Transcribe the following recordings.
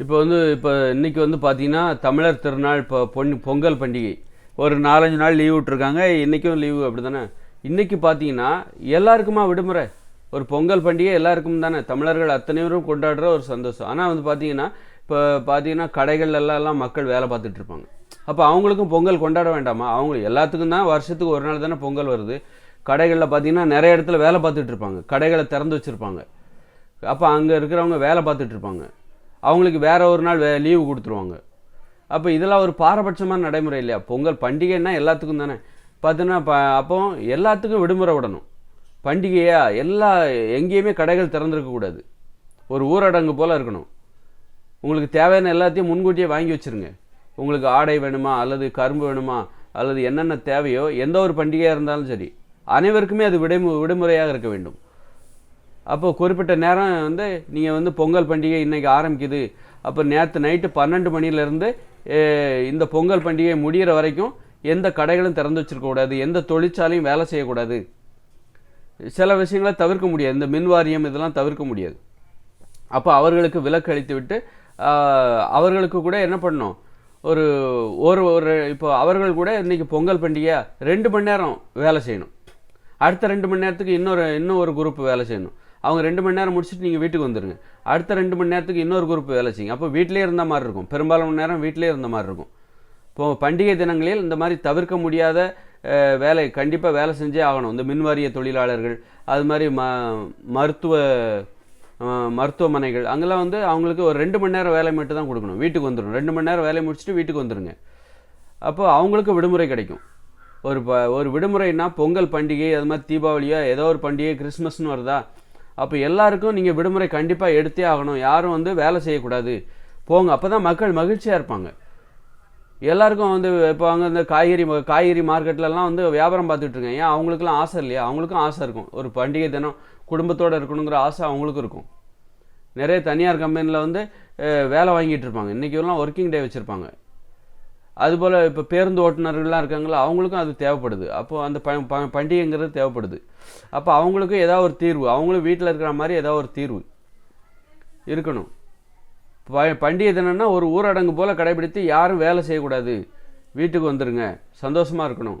இப்போ வந்து இப்போ இன்றைக்கி வந்து பார்த்தீங்கன்னா தமிழர் திருநாள் இப்போ பொன் பொங்கல் பண்டிகை. ஒரு நாலஞ்சு நாள் லீவ் விட்ருக்காங்க இன்றைக்கும் லீவு அப்படி தானே இன்றைக்கி பார்த்தீங்கன்னா எல்லாருக்குமா விடுமுறை? ஒரு பொங்கல் பண்டிகை எல்லாருக்கும் தானே? தமிழர்கள் அத்தனை பேரும் கொண்டாடுற ஒரு சந்தோஷம். ஆனால் வந்து பார்த்தீங்கன்னா இப்போ பார்த்தீங்கன்னா கடைகள் எல்லாம் மக்கள் வேலை பார்த்துட்டு இருப்பாங்க. அப்போ அவங்களுக்கும் பொங்கல் கொண்டாட வேண்டாமா? அவங்க எல்லாத்துக்கும் தான் வருஷத்துக்கு ஒரு நாள் தானே பொங்கல் வருது. கடைகளில் பார்த்தீங்கன்னா நிறைய இடத்துல வேலை பார்த்துட்டு இருப்பாங்க. கடைகளை திறந்து வச்சுருப்பாங்க. அப்போ அங்கே இருக்கிறவங்க வேலை பார்த்துட்டு இருப்பாங்க. அவங்களுக்கு வேற ஒரு நாள் வே லீவு கொடுத்துருவாங்க. அப்போ இதெல்லாம் ஒரு பாரபட்சமான நடைமுறை இல்லையா? பொங்கல் பண்டிகைன்னா எல்லாத்துக்கும் தானே. பார்த்தீங்கன்னா ப அப்போ எல்லாத்துக்கும் விடுமுறை விடணும். பண்டிகையா? எல்லா எங்கேயுமே கடைகள் திறந்துருக்கக்கூடாது ஒரு ஊரடங்கு போல் இருக்கணும். உங்களுக்கு தேவையான எல்லாத்தையும் முன்கூட்டியே வாங்கி வச்சுருங்க. உங்களுக்கு ஆடை வேணுமா? அல்லது கரும்பு வேணுமா? அல்லது என்னென்ன தேவையோ எந்த ஒரு பண்டிகையாக இருந்தாலும் சரி அனைவருக்குமே அது விடுமு விடுமுறையாக இருக்க வேண்டும். அப்போ குறிப்பிட்ட நேரம் வந்து நீங்கள் வந்து பொங்கல் பண்டிகை இன்னைக்கு ஆரம்பிக்குது. அப்போ நேற்று நைட்டு பன்னெண்டு மணிலேருந்து இந்த பொங்கல் பண்டிகை முடிகிற வரைக்கும் எந்த கடைகளும் திறந்து வச்சிருக்கக்கூடாது எந்த தொழிற்சாலையும் வேலை செய்யக்கூடாது. சில விஷயங்களை தவிர்க்க முடியாது. இந்த மின் வாரியம் இதெல்லாம் தவிர்க்க முடியாது. அப்போ அவர்களுக்கு விலக்கு அளித்து விட்டு அவர்களுக்கு கூட என்ன பண்ணும் ஒரு ஒரு ஒரு இப்போ அவர்கள் கூட இன்றைக்கி பொங்கல் பண்டிகையா ரெண்டு மணி நேரம் வேலை செய்யணும். அடுத்த ரெண்டு மணி நேரத்துக்கு இன்னொரு இன்னும் ஒரு குரூப் வேலை செய்யணும். அவங்க ரெண்டு மணி நேரம் முடிச்சுட்டு நீங்கள் வீட்டுக்கு வந்துடுங்க அடுத்த ரெண்டு மணி நேரத்துக்கு இன்னொரு குரூப் வேலை செய்யுங்க. அப்போ வீட்டிலே இருந்த மாதிரி இருக்கும். பெரும்பாலான நேரம் வீட்டிலே இருந்த மாதிரி இருக்கும். இப்போ பண்டிகை தினங்களில் இந்த மாதிரி தவிர்க்க முடியாத வேலை கண்டிப்பாக வேலை செஞ்சே ஆகணும். இந்த மின்வாரிய தொழிலாளர்கள் அது மாதிரி ம மருத்துவ மருத்துவமனைகள் அங்கெல்லாம் வந்து அவங்களுக்கு ஒரு ரெண்டு மணி நேரம் வேலை மட்டும் தான் கொடுக்கணும். வீட்டுக்கு வந்துடும் ரெண்டு மணி நேரம் வேலையை முடிச்சுட்டு வீட்டுக்கு வந்துருங்க. அப்போ அவங்களுக்கு விடுமுறை கிடைக்கும். ஒரு ப ஒரு விடுமுறைனா பொங்கல் பண்டிகை அது மாதிரி தீபாவளியோ ஏதோ ஒரு பண்டிகை கிறிஸ்மஸ்னு வருதா? அப்போ எல்லாருக்கும் நீங்கள் விடுமுறை கண்டிப்பாக எடுத்தே ஆகணும். யாரும் வந்து வேலை செய்யக்கூடாது. போங்க. அப்போ தான் மக்கள் மகிழ்ச்சியாக இருப்பாங்க. எல்லாருக்கும் வந்து இப்போ அங்கே இந்த காய்கறி ம- காய்கறி மார்க்கெட்லலாம் வந்து வியாபாரம் பார்த்துட்டு இருக்கேன். ஏன்? அவங்களுக்குலாம் ஆசை இல்லையா? அவங்களுக்கும் ஆசை இருக்கும். ஒரு பண்டிகை தினம் குடும்பத்தோடு இருக்கணுங்கிற ஆசை அவங்களுக்கும் இருக்கும். நிறைய தனியார் கம்பெனியில் வந்து வேலை வாங்கிட்டு இருப்பாங்க. இன்றைக்கி எல்லாம் ஒர்க்கிங் டே வச்சுருப்பாங்க. அதுபோல் இப்போ பேருந்து ஓட்டுநர்கள்லாம் இருக்காங்களா அவங்களுக்கும் அது தேவைப்படுது. அப்போது அந்த ப ப- பண்டிகைங்கிறது தேவைப்படுது. அப்போ அவங்களுக்கும் ஏதாவது ஒரு தீர்வு அவங்களும் வீட்டில் இருக்கிற மாதிரி ஏதாவது ஒரு தீர்வு இருக்கணும். ப பண்டிகை தினம்னா ஒரு ஊரடங்கு போல் கடைபிடித்து யாரும் வேலை செய்யக்கூடாது. வீட்டுக்கு வந்துடுங்க சந்தோஷமாக இருக்கணும்.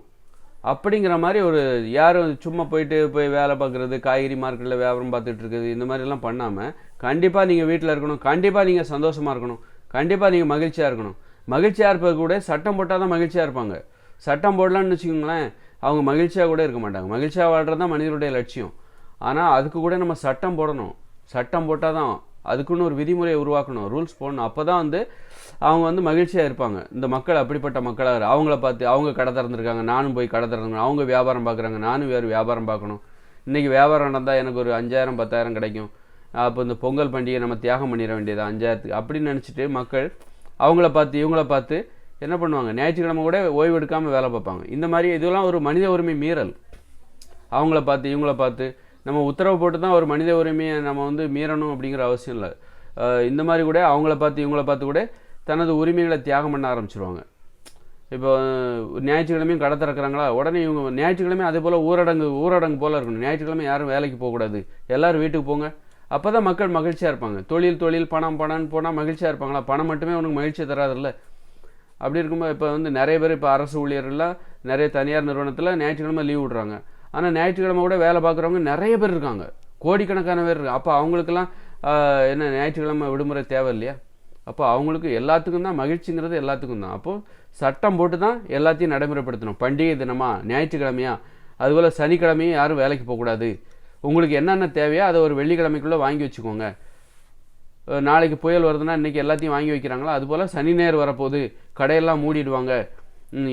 அப்படிங்கிற மாதிரி ஒரு யாரும் சும்மா போயிட்டு போய் வேலை பார்க்குறது காய்கறி மார்க்கெட்டில் வியாபாரம் பார்த்துட்டு இருக்குது இந்த மாதிரிலாம் பண்ணாமல் கண்டிப்பாக நீங்கள் வீட்டில் இருக்கணும். கண்டிப்பாக நீங்கள் சந்தோஷமாக இருக்கணும். கண்டிப்பாக நீங்கள் மகிழ்ச்சியாக இருக்கணும். மகிழ்ச்சியாக இருப்பது கூட சட்டம் போட்டால் தான் மகிழ்ச்சியாக இருப்பாங்க. சட்டம் போடலான்னு வச்சுக்கோங்களேன் அவங்க மகிழ்ச்சியாக கூட இருக்க மாட்டாங்க. மகிழ்ச்சியாக வாழ்கிறது தான் மனிதனுடைய லட்சியம். ஆனால் அதுக்கு கூட நம்ம சட்டம் போடணும். சட்டம் போட்டால் தான் அதுக்குன்னு ஒரு விதிமுறையை உருவாக்கணும். ரூல்ஸ் போடணும். அப்போ தான் வந்து அவங்க வந்து மகிழ்ச்சியாக இருப்பாங்க. இந்த மக்கள் அப்படிப்பட்ட மக்களாக அவங்கள பார்த்து அவங்க கடை திறந்துருக்காங்க. நானும் போய் கடை திறந்து அவங்க வியாபாரம் பார்க்குறாங்க. நானும் வேறு வியாபாரம் பார்க்கணும். இன்றைக்கி வியாபாரம் நடந்தால் எனக்கு ஒரு அஞ்சாயிரம் பத்தாயிரம் கிடைக்கும். அப்போ இந்த பொங்கல் பண்டிகை நம்ம தியாகம் பண்ணிட வேண்டியது? அஞ்சாயிரத்துக்கு. அப்படின்னு நினச்சிட்டு மக்கள் அவங்கள பார்த்து இவங்கள பார்த்து என்ன பண்ணுவாங்க? ஞாயிற்றுக்கிழமை கூட ஓய்வு எடுக்காமல் வேலை பார்ப்பாங்க. இந்த மாதிரி இதெல்லாம் ஒரு மனித உரிமை மீறல். அவங்கள பார்த்து இவங்கள பார்த்து நம்ம உத்தரவு போட்டு தான் ஒரு மனித உரிமையை நம்ம வந்து மீறணும் அப்படிங்கிற அவசியம் இல்லை. இந்த மாதிரி கூட அவங்கள பார்த்து இவங்கள பார்த்து கூட தனது உரிமைகளை தியாகம் பண்ண ஆரம்பிச்சிருவாங்க. இப்போ ஞாயிற்றுக்கிழமையும் கடை திறக்கிறாங்களா? உடனே இவங்க ஞாயிற்றுக்கிழமை அதே போல் ஊரடங்கு ஊரடங்கு போல் இருக்கணும். ஞாயிற்றுக்கிழமை யாரும் வேலைக்கு போகக்கூடாது. எல்லோரும் வீட்டுக்கு போங்க. அப்போ தான் மக்கள் மகிழ்ச்சியாக இருப்பாங்க. தொழில் தொழில் பணம் பணம்னு போனால் மகிழ்ச்சியாக இருப்பாங்களா? பணம் மட்டுமே உனக்கு மகிழ்ச்சி தராதில்ல? அப்படி இருக்கும்போது இப்போ வந்து நிறைய பேர் இப்போ அரசு ஊழியர்கள்லாம் நிறைய தனியார் நிறுவனத்தில் ஞாயிற்றுக்கிழமை லீவ் விடுறாங்க. ஆனால் ஞாயிற்றுக்கிழமை கூட வேலை பார்க்குறவங்க நிறைய பேர் இருக்காங்க. கோடிக்கணக்கான பேர் இருக்காங்க அப்போ அவங்களுக்கெல்லாம் என்ன ஞாயிற்றுக்கிழமை விடுமுறை தேவை இல்லையா அப்போ அவங்களுக்கு எல்லாத்துக்கும் தான் மகிழ்ச்சிங்கிறது எல்லாத்துக்கும் தான். அப்போது சட்டம் போட்டு தான் எல்லாத்தையும் நடைமுறைப்படுத்தணும். பண்டிகை தினமா ஞாயிற்றுக்கிழமையா. அதுபோல் சனிக்கிழமையும் யாரும் வேலைக்கு போகக்கூடாது. உங்களுக்கு என்னென்ன தேவையோ அதை ஒரு வெள்ளிக்கிழமைக்குள்ளே வாங்கி வச்சுக்கோங்க. நாளைக்கு புயல் வருதுன்னா இன்றைக்கி எல்லாத்தையும் வாங்கி வைக்கிறாங்களா? அதுபோல் சனி நேர் வரப்போகுது. கடையெல்லாம் மூடிடுவாங்க.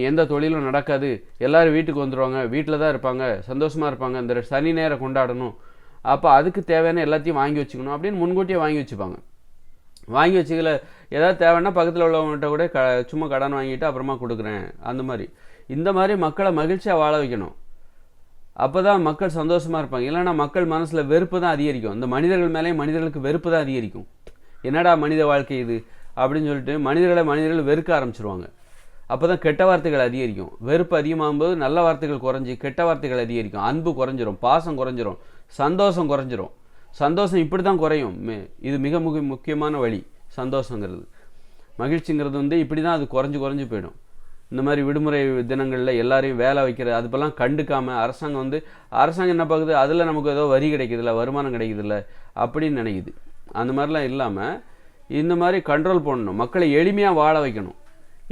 எந்த தொழிலும் நடக்காது. எல்லோரும் வீட்டுக்கு வந்துடுவாங்க வீட்டில் தான் இருப்பாங்க. சந்தோஷமாக இருப்பாங்க. இந்த சனி நேரை கொண்டாடணும். அப்போ அதுக்கு தேவையான எல்லாத்தையும் வாங்கி வச்சுக்கணும் அப்படின்னு முன்கூட்டியே வாங்கி வச்சுப்பாங்க. வாங்கி வச்சுக்கல ஏதாவது தேவைன்னா பக்கத்தில் உள்ளவங்கள்ட்ட கூட க சும்மா கடன் வாங்கிட்டு அப்புறமா கொடுக்குறேன். அந்த மாதிரி. இந்த மாதிரி மக்களை மகிழ்ச்சியாக வாழ வைக்கணும். அப்போ தான் மக்கள் சந்தோஷமாக இருப்பாங்க. இல்லைன்னா மக்கள் மனசில் வெறுப்பு தான் அதிகரிக்கும். இந்த மனிதர்கள் மேலே மனிதர்களுக்கு வெறுப்பு தான் அதிகரிக்கும். என்னடா மனித வாழ்க்கை இது? அப்படின்னு சொல்லிட்டு மனிதர்களை மனிதர்கள் வெறுக்க ஆரம்பிச்சிருவாங்க. அப்போ தான் கெட்ட வார்த்தைகள் அதிகரிக்கும். வெறுப்பு அதிகமாகும்போது நல்ல வார்த்தைகள் குறைஞ்சி கெட்ட வார்த்தைகள் அதிகரிக்கும். அன்பு குறைஞ்சிரும் பாசம் குறைஞ்சிரும் சந்தோஷம் குறைஞ்சிரும். சந்தோஷம் இப்படி தான் குறையும். மே- இது மிக மிக முக்கியமான வழி சந்தோஷங்கிறது. மகிழ்ச்சிங்கிறது வந்து இப்படி தான் அது குறைஞ்சு குறைஞ்சி போயிடும். இந்த மாதிரி விடுமுறை தினங்களில் எல்லாரையும் வேலை வைக்கிறது அதுப்பெல்லாம் கண்டுக்காமல் அரசாங்கம் வந்து அரசாங்கம் என்ன பார்க்குது? அதில் நமக்கு ஏதோ வரி கிடைக்குதுல்ல வருமானம் கிடைக்குதுல்ல அப்படின்னு நினைக்குது. அந்த மாதிரிலாம் இல்லாமல் இந்த மாதிரி கண்ட்ரோல் பண்ணணும். மக்களை எளிமையாக வாழ வைக்கணும்.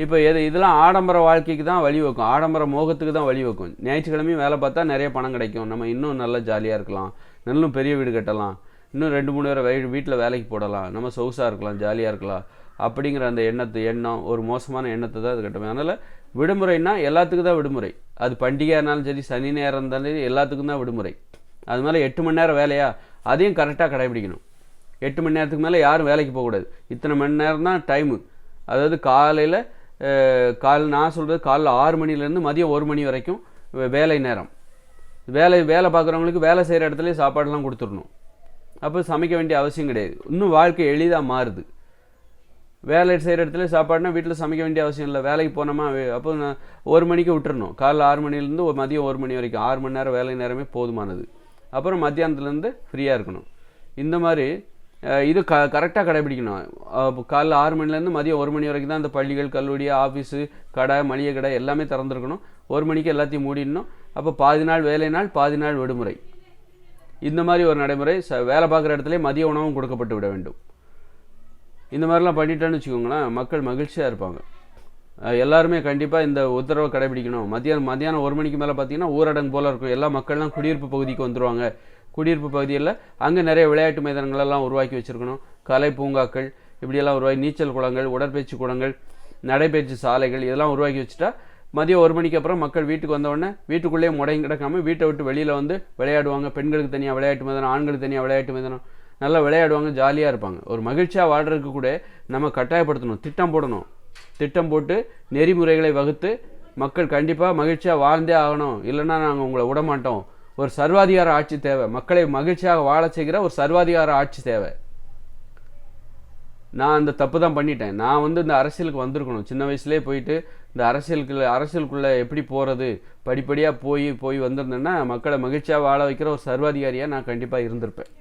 இப்போ எது இதெல்லாம் ஆடம்பர வாழ்க்கைக்கு தான் வழி வைக்கும் ஆடம்பர மோகத்துக்கு தான் வழி வைக்கும் ஞாயிற்றுக்கிழமையும் வேலை பார்த்தா நிறைய பணம் கிடைக்கும். நம்ம இன்னும் நல்லா ஜாலியாக இருக்கலாம். இன்னும் பெரிய வீடு கட்டலாம். இன்னும் ரெண்டு மூணு பேரை வீட்டில் வேலைக்கு போடலாம். நம்ம சொகுசாக இருக்கலாம் ஜாலியாக இருக்கலாம். அப்படிங்கிற அந்த எண்ணத்து எண்ணம் ஒரு மோசமான எண்ணத்தை தான் அது கட்டும். அதனால் விடுமுறைனா எல்லாத்துக்கும் தான் விடுமுறை. அது பண்டிகையாக இருந்தாலும் சரி சனி நேரம் இருந்தாலும் சரி எல்லாத்துக்கும் தான் விடுமுறை. அது மேலே எட்டு மணி நேரம் வேலையா? அதையும் கரெக்டாக கடைபிடிக்கணும். எட்டு மணி நேரத்துக்கு மேலே யாரும் வேலைக்கு போகக்கூடாது. இத்தனை மணி நேரம் தான் டைமு அதாவது காலையில் கால் நான் சொல்கிறது காலைல ஆறு மணிலேருந்து மதியம் ஒரு மணி வரைக்கும் வே- வேலை நேரம். வேலை வேலை பார்க்குறவங்களுக்கு வேலை செய்கிற இடத்துலேயே சாப்பாடெல்லாம் கொடுத்துடணும். அப்போ சமைக்க வேண்டிய அவசியம் கிடையாது. இன்னும் வாழ்க்கை எளிதாக மாறுது. வேலை செய்கிற இடத்துல சாப்பாடுனா வீட்டில் சமைக்க வேண்டிய அவசியம் இல்லை. வேலைக்கு போனோமா அப்போ ஒரு மணிக்கு விட்டுறணும். காலைல ஆறு மணிலேருந்து ஒரு மதியம் ஒரு மணி வரைக்கும். ஆறு மணி நேரம் வேலை நேரமே போதுமானது. அப்புறம் மத்தியானத்துலேருந்து ஃப்ரீயாக இருக்கணும். இந்த மாதிரி இது க கரெக்டாக கடைபிடிக்கணும். அப்போ காலைல ஆறு மணிலேருந்து மதியம் ஒரு மணி வரைக்கும் தான் இந்த பள்ளிகள் கல்லூரி ஆஃபீஸு கடை மளிகை கடை எல்லாமே திறந்துருக்கணும். ஒரு மணிக்கு எல்லாத்தையும் மூடிடணும். அப்போ பாதி நாள் வேலை நாள் பாதி நாள் விடுமுறை. இந்த மாதிரி ஒரு நடைமுறை ச வேலை பார்க்குற இடத்துல மதிய உணவும் கொடுக்கப்பட்டு விட வேண்டும். இந்த மாதிரிலாம் பண்ணிட்டேன்னு வச்சுக்கோங்களேன் மக்கள் மகிழ்ச்சியாக இருப்பாங்க. எல்லாருமே கண்டிப்பாக இந்த உத்தரவை கடைபிடிக்கணும். மத்தியானம் மத்தியானம் ஒரு மணிக்கு மேலே பார்த்தீங்கன்னா ஊரடங்கு போல் இருக்கும். எல்லா மக்கள்லாம் குடியிருப்பு பகுதிக்கு வந்துடுவாங்க குடியிருப்பு பகுதியில் அங்கே நிறைய விளையாட்டு மைதானங்கள் எல்லாம் உருவாக்கி வச்சுருக்கணும். கலை பூங்காக்கள் இப்படியெல்லாம் உருவாக்கி நீச்சல் குளங்கள் உடற்பயிற்சி குளங்கள் நடைபயிற்சி சாலைகள் இதெல்லாம் உருவாக்கி வச்சுட்டா மதியம் ஒரு மணிக்கு அப்புறம் மக்கள் வீட்டுக்கு வந்தவுடனே வீட்டுக்குள்ளேயே முடங்கி கிடக்காம வீட்டை விட்டு வெளியில் வந்து விளையாடுவாங்க. பெண்களுக்கு தனியாக விளையாட்டு மைதானம் ஆண்களுக்கு தனியாக விளையாட்டு மைதானம். நல்லா விளையாடுவாங்க ஜாலியாக இருப்பாங்க. ஒரு மகிழ்ச்சியாக வாழ்றதுக்கு கூட நம்ம கட்டாயப்படுத்தணும் திட்டம் போடணும். திட்டம் போட்டு நெறிமுறைகளை வகுத்து மக்கள் கண்டிப்பாக மகிழ்ச்சியாக வாழ்ந்தே ஆகணும். இல்லைன்னா நாங்கள் உங்களை விட மாட்டோம். ஒரு சர்வாதிகார ஆட்சி தேவை. மக்களை மகிழ்ச்சியாக வாழ செய்கிற ஒரு சர்வாதிகார ஆட்சி தேவை. நான் அந்த தப்பு தான் பண்ணிட்டேன். நான் வந்து இந்த அரசியலுக்கு வந்திருக்கணும். சின்ன வயசுலேயே போயிட்டு இந்த அரசியலுக்குள்ள அரசியலுக்குள்ளே எப்படி போகிறது படிப்படியாக போய் போய் வந்திருந்தேன்னா மக்களை மகிழ்ச்சியாக வாழ வைக்கிற ஒரு சர்வாதிகாரியாக நான் கண்டிப்பாக இருந்திருப்பேன்.